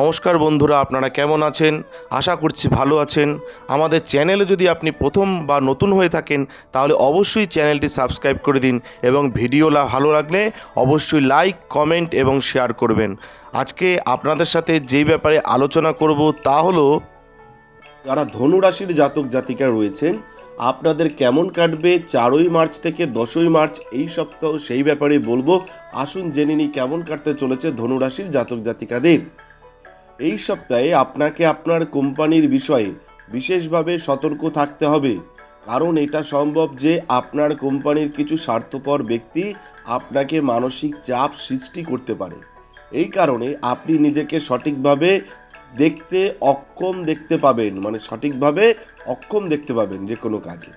নমস্কার বন্ধুরা, আপনারা কেমন আছেন? আশা করছি ভালো আছেন। আমাদের চ্যানেলে যদি আপনি প্রথম বা নতুন হয়ে থাকেন, তাহলে অবশ্যই চ্যানেলটি সাবস্ক্রাইব করে দিন এবং ভিডিও ভালো লাগলে অবশ্যই লাইক, কমেন্ট এবং শেয়ার করবেন। আজকে আপনাদের সাথে যেই ব্যাপারে আলোচনা করব তা হলো, যারা ধনুরাশির জাতক জাতিকা রয়েছেন, আপনাদের কেমন কাটবে চারই মার্চ থেকে দশই মার্চ এই সপ্তাহ সেই ব্যাপারে বলব। আসুন জেনে নিই কেমন কাটতে চলেছে ধনুরাশির জাতক জাতিকাদের। এই সপ্তাহে আপনাকে আপনার কোম্পানির বিষয়ে বিশেষভাবে সতর্ক থাকতে হবে। কারণ এটা সম্ভব যে আপনার কোম্পানির কিছু স্বার্থপর ব্যক্তি আপনাকে মানসিক চাপ সৃষ্টি করতে পারে। এই কারণে আপনি নিজেকে সঠিকভাবে দেখতে অক্ষম দেখতে পাবেন মানে সঠিকভাবে অক্ষম দেখতে পাবেন যে কোনো কাজে।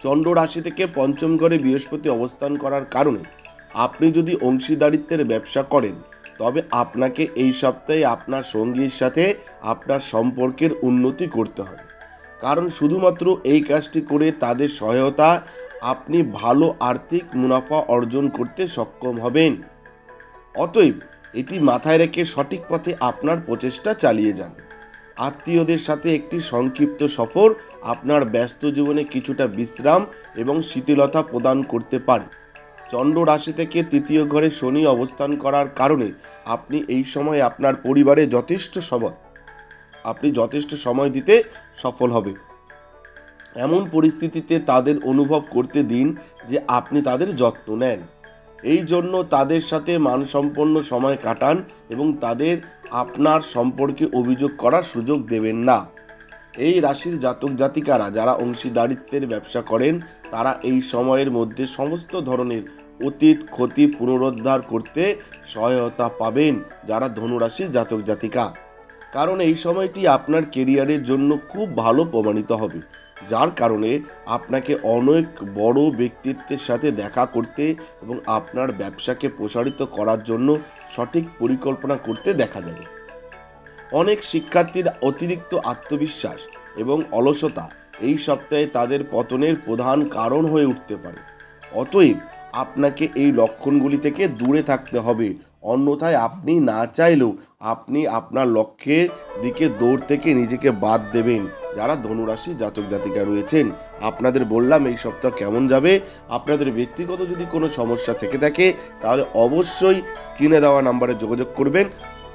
চন্দ্র রাশি থেকে পঞ্চম ঘরে বৃহস্পতি অবস্থান করার কারণে আপনি যদি অংশীদারিত্বের ব্যবসা করেন তবে আপনাকে এই সপ্তাহে আপনার সঙ্গীর সাথে আপনার সম্পর্কের উন্নতি করতে হবে। কারণ শুধুমাত্র এই কাজটি করে তাদের সহায়তা আপনি ভালো আর্থিক মুনাফা অর্জন করতে সক্ষম হবেন। অতএব এটি মাথায় রেখে সঠিক পথে আপনার প্রচেষ্টা চালিয়ে যান। আত্মীয়দের সাথে একটি সংক্ষিপ্ত সফর আপনার ব্যস্ত জীবনে কিছুটা বিশ্রাম এবং শিথিলতা প্রদান করতে পারে। চন্দ্র রাশি থেকে তৃতীয় ঘরে শনি অবস্থান করার কারণে আপনি এই সময় আপনার পরিবারে যথেষ্ট সময়, আপনি যথেষ্ট সময় দিতে সফল হবে। এমন পরিস্থিতিতে তাদের অনুভব করতে দিন যে আপনি তাদের যত্ন নেন। এই জন্য তাদের সাথে মানসম্পন্ন সময় কাটান এবং তাদের আপনার সম্পর্কে অভিযোগ করার সুযোগ দেবেন না। এই রাশির জাতক জাতিকারা যারা অংশীদারিত্বের ব্যবসা করেন, তারা এই সময়ের মধ্যে সমস্ত ধরনের অতীত, ক্ষতি পুনরুদ্ধার করতে সহায়তা পাবেন যারা ধনুরাশির জাতক জাতিকা। কারণ এই সময়টি আপনার কেরিয়ারের জন্য খুব ভালো প্রমাণিত হবে। যার কারণে আপনাকে অনেক বড় ব্যক্তিত্বের সাথে দেখা করতে এবং আপনার ব্যবসাকে প্রসারিত করার জন্য সঠিক পরিকল্পনা করতে দেখা যাবে। অনেক শিক্ষার্থীর অতিরিক্ত আত্মবিশ্বাস এবং অলসতা এই সপ্তাহে তাদের পতনের প্রধান কারণ হয়ে উঠতে পারে। অতএব আপনাকে এই লক্ষণগুলি থেকে দূরে থাকতে হবে। অন্যথায় আপনি না চাইলেও আপনি আপনার লক্ষ্যের দিকে দৌড় থেকে নিজেকে বাদ দেবেন। যারা ধনুরাশি জাতক জাতিকা রয়েছেন, আপনাদের বললাম এই সপ্তাহ কেমন যাবে? আপনাদের ব্যক্তিগত যদি কোনো সমস্যা থেকে থাকে, তাহলে অবশ্যই স্ক্রিনে দেওয়া নাম্বারে যোগাযোগ করবেন।